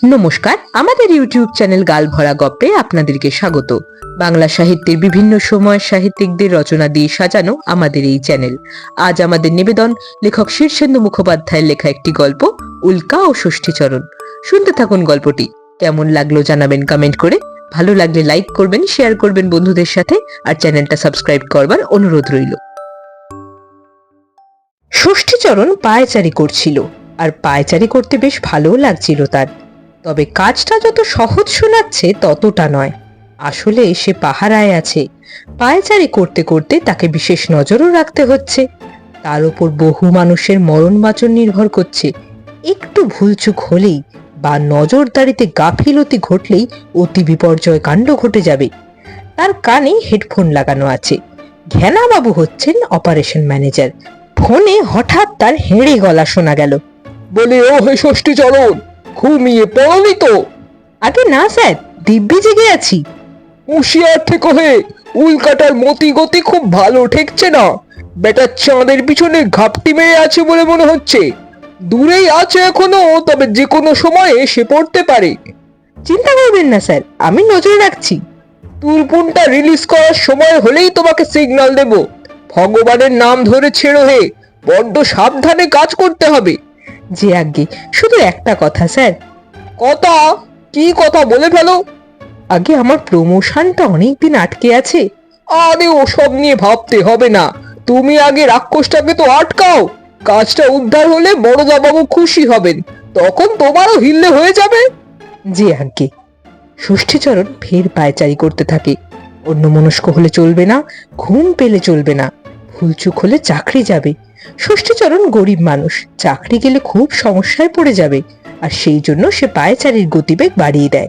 নমস্কার, আমাদের YouTube channel গাল ভরা গপ্পে আপনাদেরকে স্বাগত। বাংলা সাহিত্যের বিভিন্ন সময় সাহিত্যিকদের রচনা দিয়ে সাজানো আমাদের এই চ্যানেল। আজ আমাদের নিবেদন লেখক শীর্ষেন্দু মুখোপাধ্যায়ের লেখা একটি গল্প, উল্কা ও ষষ্ঠীচরণ শুনতে থাকুন গল্পটি। কেমন লাগল জানাবেন কমেন্ট করে। ভালো লাগলে লাইক করবেন শেয়ার করবেন বন্ধুদের সাথে, আর চ্যানেলটা সাবস্ক্রাইব করবার অনুরোধ রইল। ষষ্ঠীচরণ পায়চারি করছিল, আর পায়চারি করতে বেশ ভালোও লাগছিল তার। তবে কাজটা যত সহজ শোনাচ্ছে ততটা নয়। আসলে সে পাহারায় আছে। পায়চারি করতে করতে তাকে বিশেষ নজরও রাখতে হচ্ছে। তার উপর বহু মানুষের মরণ বাচন নির্ভর করছে। একটু ভুলচুক হলেই বা নজরদারিতে গাফিলতি ঘটলেই অতি বিপর্যয় কাণ্ড ঘটে যাবে। তার কানে হেডফোন লাগানো আছে। ঘ্যানাবাবু হচ্ছেন অপারেশন ম্যানেজার। ফোনে হঠাৎ তার হেঁড়ে গলা শোনা গেল। বলে ও হে ষষ্ঠী চরণ! ঘুমিয়ে পড়নি তো। আগে না স্যার দিব্যি জেগে আছি। হুঁশিয়ার থেকে হে উল্কাটার মতি গতি খুব ভালো ঠেকছে না। বেটা চাঁদের পিছনে ঘাপটি মেরে আছে বলে মনে হচ্ছে। দূরেই আছে এখনও তবে যে কোনো সময়ে সে পড়তে পারে। চিন্তা করবেন না স্যার আমি নজরে রাখছি। তুরপুনটা রিলিজ করার সময় হলেই তোমাকে সিগন্যাল দেব। ভগবানের নাম ধরে ছেড়ো হে বড্ড সাবধানে কাজ করতে হবে। যে আগে শুধু একটা কথা, স্যার। কথা? কি কথা বলে ফেলো? আগে আমার প্রমোশনটা অনেক দিন আটকে আছে। আরে ওসব নিয়ে ভাবতে হবে না। তুমি আগে রাক্ষসটাকে তো আটকাও। কাজটা উদ্ধার হলে বড়দাবাবু খুশি হবেন। তখন তোমারও হিললে হয়ে যাবে। যে আগে ষষ্ঠীচরণ ফের পায়চারি করতে থাকে। অন্য মনস্ক হলে চলবে না, ঘুম পেলে চলবে না। ভুলচুক হলে চাকরি যাবে। ষষ্ঠীচরণ গরিব মানুষ। চাকরি গেলে খুব সমস্যায় পড়ে যাবে। আর সেই জন্য সে পায়চারির গতিবেগ বাড়িয়ে দেয়।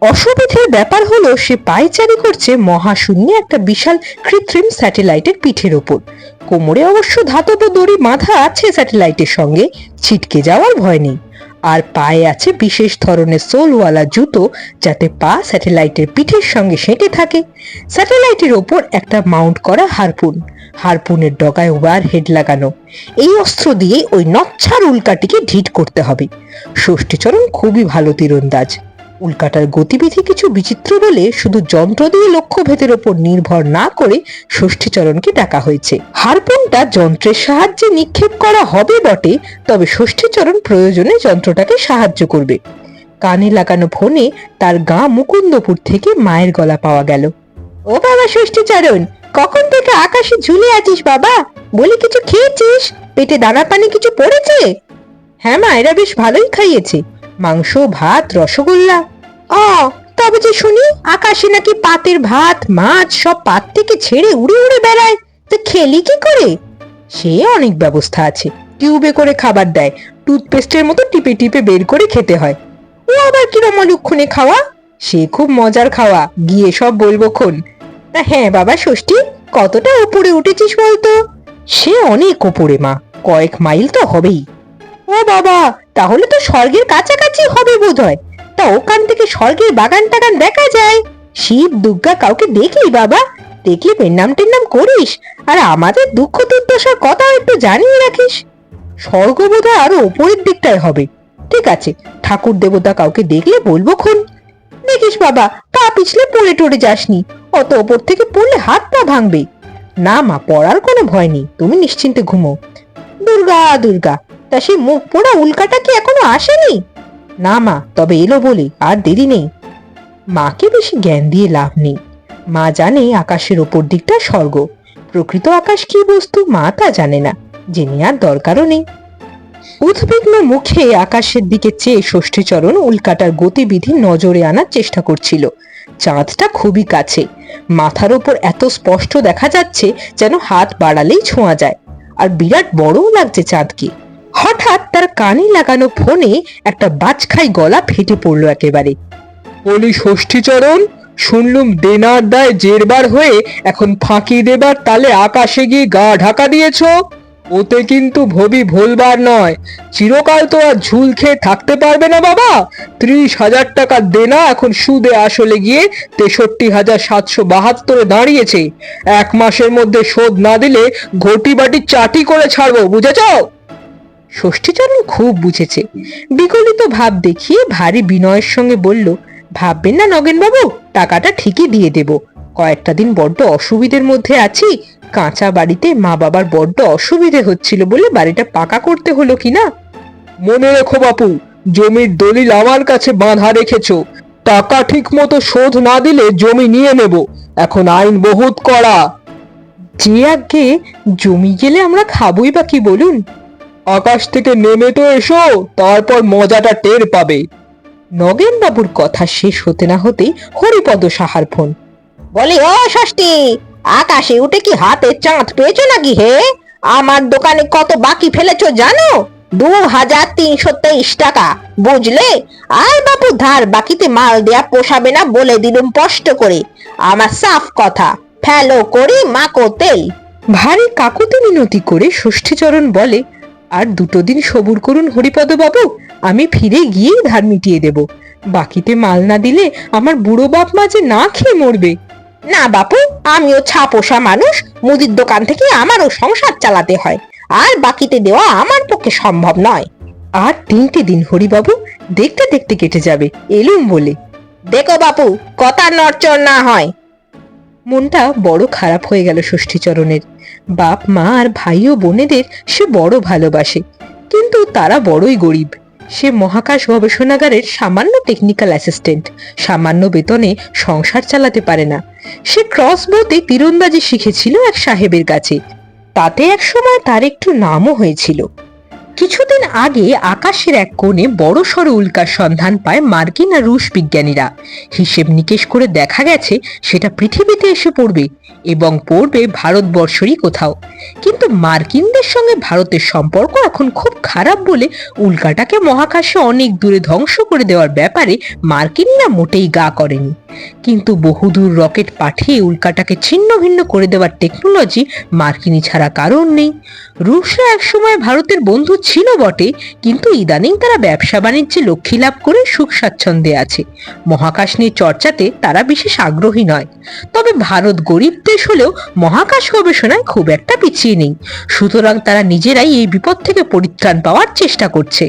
অসুবিধের ব্যাপার হলো সে পায়চারি করছে মহাশূন্যে একটা বিশাল কৃত্রিম স্যাটেলাইটের পিঠের ওপর। কোমরে অবশ্য ধাতব দড়ি মাথা আছে স্যাটেলাইটের সঙ্গে, ছিটকে যাওয়ার ভয় নেই। আর পায়ে আছে বিশেষ ধরনের সোলওয়ালা জুতো যাতে পা স্যাটেলাইটের পিঠের সঙ্গে সেঁটে থাকে। স্যাটেলাইটের ওপর একটা মাউন্ট করা হারপুন। হারপুনের ডগায় ওয়ার হেড লাগানো। এই অস্ত্র দিয়ে ওই নচ্ছার উল্কাটিকে ঢিট করতে হবে। ষষ্ঠীচরণ খুবই ভালো তীরন্দাজ। উল্কাটার গতিবিধি কিছু বিচিত্র বলে শুধু যন্ত্র দিয়ে লক্ষ্যভেদের ওপর নির্ভর না করে ষষ্ঠীচরণকে ডাকা হয়েছে। হারপুনটা যন্ত্রের সাহায্যে নিক্ষেপ করা হবে বটে, তবে ষষ্ঠীচরণ প্রয়োজনে যন্ত্রটাকে সাহায্য করবে। কানে লাগানো ফোনে তার গা মুকুন্দপুর থেকে মায়ের গলা পাওয়া গেল। ও বাবা, ষষ্ঠী ষষ্ঠীচরণ কখন থেকে আকাশে ঝুলে আছিস বাবা? বলি কিছু খেয়েছিস? পেটে দানা পানি কিছু পড়েছে? হ্যাঁ মা, এরা বেশ ভালোই খাইয়েছে। মাংস, ভাত, রসগোল্লা। অ তবে যে শুনি, আকাশে নাকি পাতের ভাত, মাছ সব পাত থেকে ছেড়ে উড়ে উড়ে বেড়ায়। তো খেলি কি করে? সে অনেক ব্যবস্থা আছে। টিউবে করে খাবার দেয়। টুথপেস্টের মতো টিপে টিপে বের করে খেতে হয়। ও আবার কিরম অলক্ষণে খাওয়া? সে খুব মজার খাওয়া, গিয়ে সব বলব খন। তা হ্যাঁ বাবা ষষ্ঠী, কতটা উপরে উঠেছিস বলতো? সে অনেক উপরে মা, কয়েক মাইল তো হবেই। ও বাবা, তাহলে তো স্বর্গের কাছাকাছি হবে বোধহয়। তা ওখান থেকে স্বর্গের বাগান টাগান দেখা যায়। শিব, দুর্গা কাউকে দেখি বাবা দেখলে পেন্নাম টেন্নাম করিস, আর আমাদের দুঃখ দুর্দশার কথা একটু জানিয়ে রাখিস। স্বর্গ বোধহয় আরও উপরের দিকটায় হবে। ঠিক আছে, ঠাকুর দেবতা কাউকে দেখলে বলব খন। দেখিস বাবা, পা পিছলে পড়ে টড়ে যাসনি। অত ওপর থেকে পড়লে হাত পা ভাঙবে। না মা, পড়ার কোনো ভয় নেই, তুমি নিশ্চিন্তে ঘুমো। দুর্গা দুর্গা, তা সেই মুখ পোড়া উল্কাটা কি এখনও আসেনি? না মা, তবে এলো বলে, আর দেরি নেই। মাকে বেশি জ্ঞান দিয়ে লাভ নেই। মা জানে আকাশের ওপর দিকটা স্বর্গ। প্রকৃত আকাশ কি বস্তু, মা তা জানে না। জেনে আর দরকারও নেই। উদ্বিগ্ন মুখে আকাশের দিকে চেয়ে ষষ্ঠীচরণ উল্কাটার গতিবিধি নজরে আনার চেষ্টা করছিল। চাঁদটা খুবই কাছে। মাথার ওপর এত স্পষ্ট দেখা যাচ্ছে যেন হাত বাড়ালেই ছোঁয়া যায়। আর বিরাট বড়ও লাগছে চাঁদকে। হঠাৎ তার কানে লাগানো ফোনে একটা বাজখাই গলা ফেটে পড়ল একেবারে। বলি, ষষ্ঠীচরণ? শুনলুম দেনার দায় জেরবার হয়ে এখন ফাঁকি দেবার তালে আকাশে গিয়ে গা ঢাকা দিয়েছ? ওতে কিন্তু ভবি ভোলবার নয়। চিরকাল তো আর ঝুল খেয়ে থাকতে পারবে না বাবা। ত্রিশ হাজার টাকা দেনা এখন সুদে আসলে গিয়ে তেষট্টি হাজার সাতশো বাহাত্তরে দাঁড়িয়েছে। এক মাসের মধ্যে শোধ না দিলে ঘটি বাটি চাটি করে ছাড়বো, বুঝেছ? ষষ্ঠীচরণ খুব বুঝেছে। বিগলিত ভাব দেখিয়ে ভারী বিনয়ের সঙ্গে বলল, ভাববেন না নগেনবাবু, টাকাটা ঠিকই দিয়ে দেব। কয়েকটা দিন বড্ড অসুবিধের মধ্যে আছি কাঁচা বাড়িতে মা বাবার বড্ড অসুবিধে হচ্ছিল বলে বাড়িটা পাকা করতে হলো কি না মনে রেখো বাপু, জমির দলিল আমার কাছে বাঁধা রেখেছো। টাকা ঠিক মতো শোধ না দিলে জমি নিয়ে নেব। এখন আইন বহুত কড়া। যে আগে জমি গেলে আমরা খাবই বা কি বলুন? আকাশ থেকে নেমে তো এসো, তারপর মজাটা টের পাবে। নগেন বাবুর কথা শেষ হতে না হতেই হরিপদ সাহার ফোন। বলি ও ষষ্ঠী! আকাশে উঠে কি হাতে চাঁদ পেয়েছ নাকি হে? আমার দোকানে কত বাকি ফেলেছো জানো? দু হাজার তিনশো তেইশ টাকা। বুঝলে? আর বাপু ধার বাকিতে মাল দেয়া পোষাবে না বলে দিলুম স্পষ্ট করে। আমার সাফ কথা ফেলো করি মাকো তেল। ভারী কাকুতি মিনতি করে ষষ্ঠীচরণ বলে আর দুটো দিন সবুর করুন হরিপদ বাবু আমি ফিরে গিয়েই ধার মিটিয়ে দেব। বাকিতে মাল না দিলে আমার বুড়ো বাপ মা যে না খেয়ে মরবে। না বাপু আমিও ছাপোষা মানুষ, মুদির দোকান থেকে আমারও সংসার চালাতে হয়। আর বাকিতে দেওয়া আমার পক্ষে সম্ভব নয়। আর তিনটে দিন হরিবাবু, দেখতে দেখতে কেটে যাবে, এলুম বলে। দেখো বাপু, কথা নড়চড় না হয়। মনটা বড় খারাপ হয়ে গেল ষষ্ঠীচরণের। বাপ, মা আর ভাই ও বোনেদের সে বড় ভালোবাসে। কিন্তু তারা বড়ই গরিব। সে মহাকাশ গবেষণাগারের সামান্য টেকনিক্যাল অ্যাসিস্ট্যান্ট সামান্য বেতনে সংসার চালাতে পারে না। সে ক্রস বোতে তীরন্দাজি শিখেছিল এক সাহেবের কাছে। তাতে এক সময় তার একটু নামও হয়েছিল। কিছুদিন আগে আকাশের এক কোণে বড় সড় উল্কার সন্ধান পায় মার্কিন আর রুশ বিজ্ঞানীরা। হিসেব নিকেশ করে দেখা গেছে সেটা পৃথিবীতে এসে পড়বে এবং পড়বে ভারতবর্ষেরই কোথাও। কিন্তু মার্কিনদের সঙ্গে ভারতের সম্পর্ক এখন খুব খারাপ বলে উল্কাটাকে মহাকাশে অনেক দূরে ধ্বংস করে দেওয়ার ব্যাপারে মার্কিনরা মোটেই গা করেনি। কিন্তু বহুদূর রকেট পাঠিয়ে উল্কাটাকে ছিন্ন ভিন্ন করে দেওয়ার টেকনোলজি মার্কিনি ছাড়া কারণ নেই। রুশরা একসময় ভারতের বন্ধু ছিল বটে, কিন্তু ইদানিং তারা ব্যবসা বাণিজ্যে লক্ষ্মী লাভ করে সুখ স্বাচ্ছন্দ্যে আছে। মহাকাশ নিয়ে চর্চাতে তারা বিশেষ আগ্রহী নয়। তবে ভারত গরিব দেশ হলেও মহাকাশ গবেষণায় খুব একটা পিছিয়ে নেই। সুতরাং তারা নিজেরাই এই বিপদ থেকে পরিত্রাণ পাওয়ার চেষ্টা করছে।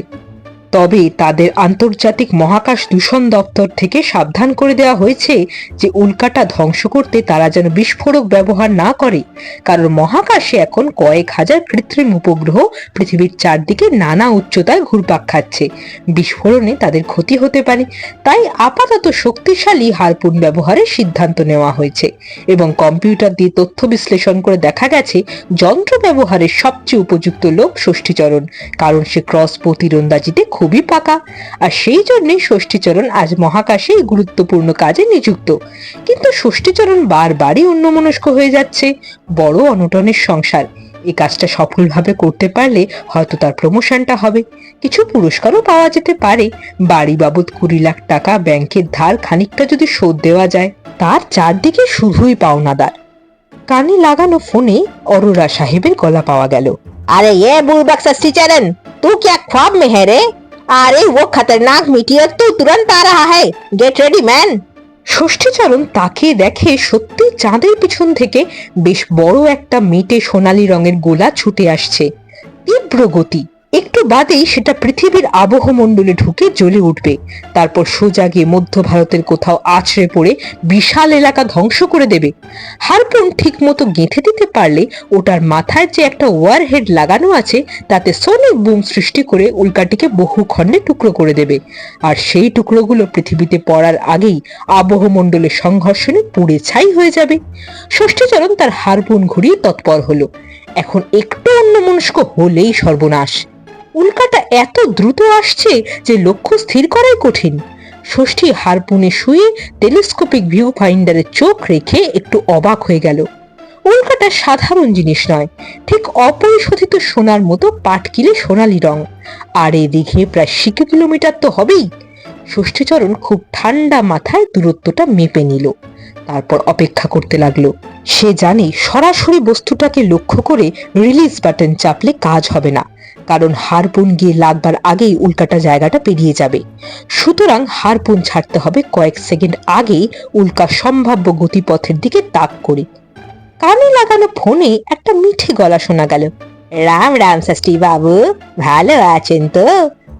তবে তাদের আন্তর্জাতিক মহাকাশ দূষণ দপ্তর থেকে সাবধান করে দেওয়া হয়েছে যে উল্কাটা ধ্বংস করতে তারা যেন বিস্ফোরক ব্যবহার না করে। কারণ মহাকাশে এখন কয়েক হাজার কৃত্রিম উপগ্রহ পৃথিবীর চারদিকে নানা উচ্চতায় ঘুরপাক খাচ্ছে। বিস্ফোরণে তাদের ক্ষতি হতে পারে। তাই আপাতত শক্তিশালী হারপুন ব্যবহারের সিদ্ধান্ত নেওয়া হয়েছে। এবং কম্পিউটার দিয়ে তথ্য বিশ্লেষণ করে দেখা গেছে, যন্ত্র ব্যবহারের সবচেয়ে উপযুক্ত লোক ষষ্ঠীচরণ। কারণ সে ক্রস তীরন্দাজিতে খুবই পাকা। আর সেই জন্যই ষষ্ঠীচরণ আজ মহাকাশে গুরুত্বপূর্ণ কাজে নিযুক্ত। কিন্তু ষষ্ঠীচরণ বারবারই অন্যমনস্ক হয়ে যাচ্ছে। বড় অনটনের সংসার। এই কাজটা সফলভাবে করতে পারলে হয়তো তার প্রমোশনটা হবে। কিছু পুরস্কারও পাওয়া যেতে পারে। বাড়ি বাবদ কুড়ি লাখ টাকা ব্যাংকের ধার খানিকটা যদি শোধ দেওয়া যায়, তার চারদিকে শুধুই পাওনাদার। কানে লাগানো ফোনে অরোরা সাহেবের গলা পাওয়া গেল। আরে এ বুলবাক্সা সিচারেন, তুই কি এক মে হ্যাঁ রে? अरे वो खतरनाक मीटियर तू तुरंत आ रहा है गेट रेडी मैन ষষ্ঠীচরণ তাকিয়ে দেখে সত্যি চাঁদের পিছন থেকে বেশ বড় একটা মেটে সোনালী রঙের গোলা ছুটে আসছে তীব্র গতি একটু বাদেই সেটা পৃথিবীর আবহমণ্ডলে ঢুকে জ্বলে উঠবে। তারপর সোজা গিয়ে মধ্য ভারতের কোথাও আছড়ে পড়ে বিশাল এলাকা ধ্বংস করে দেবে। হারপুন ঠিক মতো গেঁথে দিতে পারলে ওটার মাথায় যে একটা ওয়ার হেড লাগানো আছে, তাতে সোনিক বুম সৃষ্টি করে উল্কাটিকে বহু খণ্ডে টুকরো করে দেবে। আর সেই টুকরোগুলো পৃথিবীতে পড়ার আগেই আবহমণ্ডলের সংঘর্ষণে পুড়ে ছাই হয়ে যাবে। ষষ্ঠীচরণ তার হারপুন ঘুরিয়ে তৎপর হলো। এখন একটু অন্যমনস্ক হলেই সর্বনাশ। উল্কাটা এত দ্রুত আসছে যে লক্ষ্য স্থির করাই কঠিন। ষষ্ঠী হারপুনে শুয়ে টেলিস্কোপিক ভিউ ফাইন্ডারে চোখ রেখে একটু অবাক হয়ে গেল। উল্কাটা সাধারণ জিনিস নয়, ঠিক অপরিশোধিত সোনার মতো পাটকিলে সোনালি রং। আর এ এদিকে প্রায় শিকু কিলোমিটার তো হবেই। ষষ্ঠীচরণ খুব ঠান্ডা মাথায় দূরত্বটা মেপে নিল। তারপর অপেক্ষা করতে লাগল। সে জানে সরাসরি বস্তুটাকে লক্ষ্য করে রিলিজ বাটন চাপলে কাজ হবে না। কারণ হারপুন গিয়ে লাগবার আগেই উল্কাটা জায়গাটা পেরিয়ে যাবে। সুতরাং হারপুন ছাড়তে হবে কয়েক সেকেন্ড আগেই উল্কা সম্ভাব্য গতিপথের দিকে তাক করে। কানে লাগানো ফোনে একটা মিঠে গলা শোনা গেল, রাম রাম, ষষ্ঠী বাবু, ভালো আছেন তো?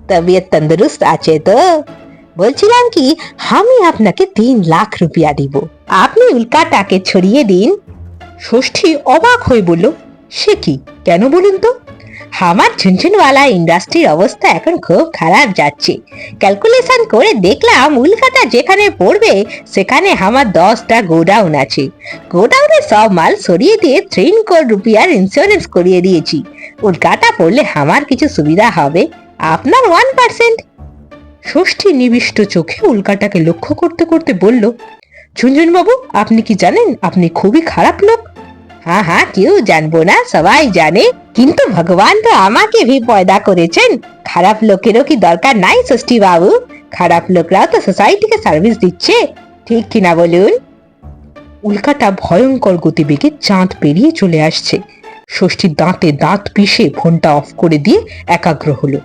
তবিয়ত তন্দুরুস্ত আছে তো? বলছিলাম কি, আমি আপনাকে তিন লাখ রুপিয়া দিব। আপনি উল্কাটাকে ছড়িয়ে দিন। ষষ্ঠী অবাক হয়ে বলল, সে কি? কেন বলুন তো? আমার ঝুনঝুনওয়ালা ইন্ডাস্ট্রির অবস্থা এখন খুব খারাপ যাচ্ছে। ক্যালকুলেশন করে দেখলাম উল্কাটা যেখানে পড়বে, সেখানে আমার দশটা গোডাউন আছে। গোডাউনে সব মাল সরিয়ে দিয়ে তিন কোটি রুপিয়ার ইন্স্যুরেন্স করিয়ে দিয়েছি। উল্কাটা পড়লে আমার কিছু সুবিধা হবে। আপনার ওয়ান পার্সেন্ট ষষ্ঠী নিবিষ্ট চোখে উল্কাটাকে লক্ষ্য করতে করতে বলল, ঝুনঝুনবাবু, আপনি কি জানেন, আপনি খুবই খারাপ লোক। হ্যাঁ হ্যাঁ কেউ জানব না, সবাই জানে। কিন্তু ভগবান তো আমাকে ভি পয়দা করেছেন। খারাপ লোকেরও কি দরকার নাই ষষ্ঠী বাবু খারাপ লোকরাও তো সোসাইটিকে সার্ভিস দিচ্ছে। ঠিক কিনা বলুন? উল্কাটা ভয়ঙ্কর গতিবেগে চাঁদ পেরিয়ে চলে আসছে। ষষ্ঠী দাঁতে দাঁত পিষে ফোনটা অফ করে দিয়ে একাগ্র হলো।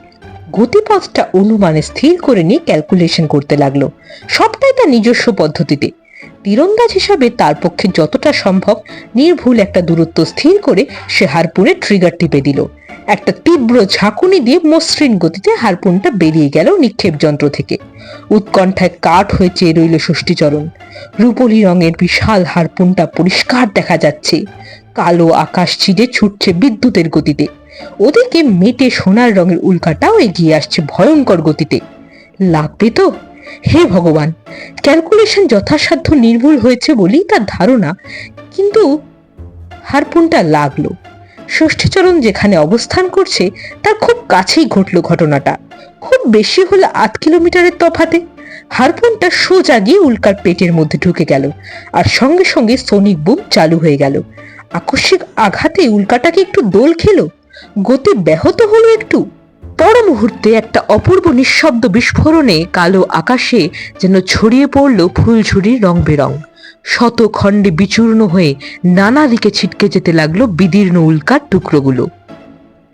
গতিপথটা অনুমানে স্থির করে নিয়ে ক্যালকুলেশন করতে লাগল। সবটাই তার নিজস্ব পদ্ধতিতে। তীরন্দাজ হিসাবে তার পক্ষে যতটা সম্ভব নির্ভুল একটা দূরত্ব স্থির করে সে হারপুনে ট্রিগার টিপে দিল। একটা তীব্র ঝাঁকুনি দিয়ে মসৃণ গতিতে হারপুনটা বেরিয়ে গেল নিক্ষেপ যন্ত্র থেকে। উৎকণ্ঠায় কাঠ হয়ে চেয়ে রইল ষষ্ঠীচরণ। রূপলি রঙের বিশাল হারপুনটা পরিষ্কার দেখা যাচ্ছে। কালো আকাশ চিরে ছুটছে বিদ্যুতের গতিতে। ওদিকে মেটে সোনার রঙের উল্কাটাও এগিয়ে আসছে ভয়ঙ্কর গতিতে। লাগবে তো? হে ভগবান ক্যালকুলেশন যথাসাধ্য নির্ভুল হয়েছে বলেই তার ধারণা, কিন্তু হারপুনটা লাগল। ষষ্ঠীচরণ যেখানে অবস্থান করছে, তার খুব কাছেই ঘটলো ঘটনাটা। খুব বেশি হলে আধ কিলোমিটারের তফাতে। হারপুনটা সোজা গিয়ে উল্কার পেটের মধ্যে ঢুকে গেল, আর সঙ্গে সঙ্গে সোনিক বুম চালু হয়ে গেল। আকস্মিক আঘাতে উল্কাটাকে একটু দোল খেলো? গতি ব্যাহত হলো একটু? পর মুহূর্তে একটা অপূর্ব নিঃশব্দ বিস্ফোরণে কালো আকাশে যেন ছড়িয়ে পড়ল ফুলঝুরির রং বেরং শত খণ্ডে বিচূর্ণ হয়ে নানা দিকে ছিটকে যেতে লাগল বিদীর্ণ উল্কার টুকরোগুলো।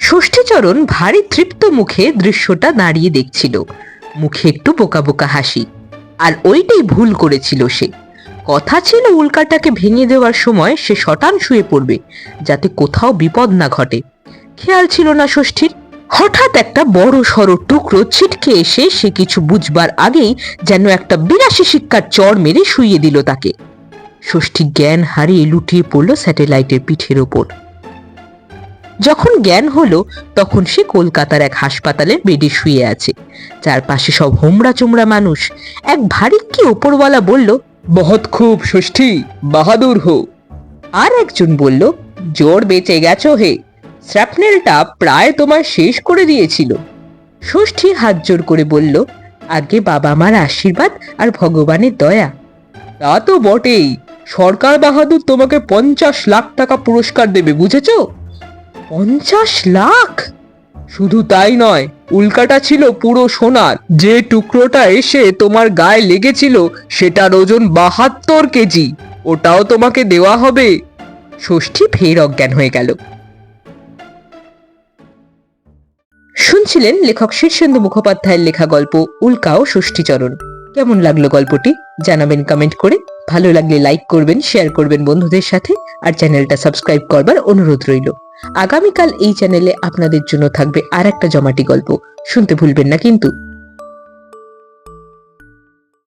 ষষ্ঠীচরণ ভারী তৃপ্ত মুখে দৃশ্যটা দাঁড়িয়ে দেখছিল। মুখে একটু বোকা বোকা হাসি। আর ওইটাই ভুল করেছিল সে। কথা ছিল উল্কাটাকে ভেঙে দেওয়ার সময় সে শটান শুয়ে পড়বে, যাতে কোথাও বিপদ না ঘটে। খেয়াল ছিল না ষষ্ঠীর। হঠাৎ একটা বড় সড়ো টুকরো ছিটকে এসে সে কিছু বুঝবার আগেই যেন একটা বিরাশি শিক্ষার চড় মেরে শুইয়ে দিল তাকে। ষষ্ঠী জ্ঞান হারিয়ে লুটিয়ে পড়ল স্যাটেলাইটের পিঠের ওপর। যখন জ্ঞান হলো, তখন সে কলকাতার এক হাসপাতালের বেডে শুয়ে আছে। চারপাশে সব হোমড়া চোমড়া মানুষ। এক ভারী কি ওপরওয়ালা বলল, বহুত খুব ষষ্ঠী, বাহাদুর হো আর একজন বলল, জোর বেঁচে গেছো হে। স্র্যাপনেলটা প্রায় তোমার শেষ করে দিয়েছিল। ষষ্ঠী হাত জোর করে বলল, আগে বাবা মার আশীর্বাদ আর ভগবানের দয়া। তা তো বটেই। সরকার বাহাদুর তোমাকে পঞ্চাশ লাখ টাকা পুরস্কার দেবে, বুঝেছ? পঞ্চাশ লাখ? শুধু তাই নয়, উল্কাটা ছিল পুরো সোনার। যে টুকরোটা এসে তোমার গায়ে লেগেছিল, সেটার ওজন বাহাত্তর কেজি। ওটাও তোমাকে দেওয়া হবে। ষষ্ঠী ফের অজ্ঞান হয়ে গেল। শুনছিলেন লেখক শীর্ষেন্দু মুখোপাধ্যায়ের লেখা গল্প উল্কা ও ষষ্ঠীচরণ। কেমন লাগল গল্পটি? জানাবেন কমেন্ট করে। ভালো লাগলে লাইক করবেন শেয়ার করবেন বন্ধুদের সাথে, আর চ্যানেলটা সাবস্ক্রাইব করবার অনুরোধ রইল। আগামীকাল এই চ্যানেলে আপনাদের জন্য থাকবে আর একটা জমাটি গল্প। শুনতে ভুলবেন না কিন্তু।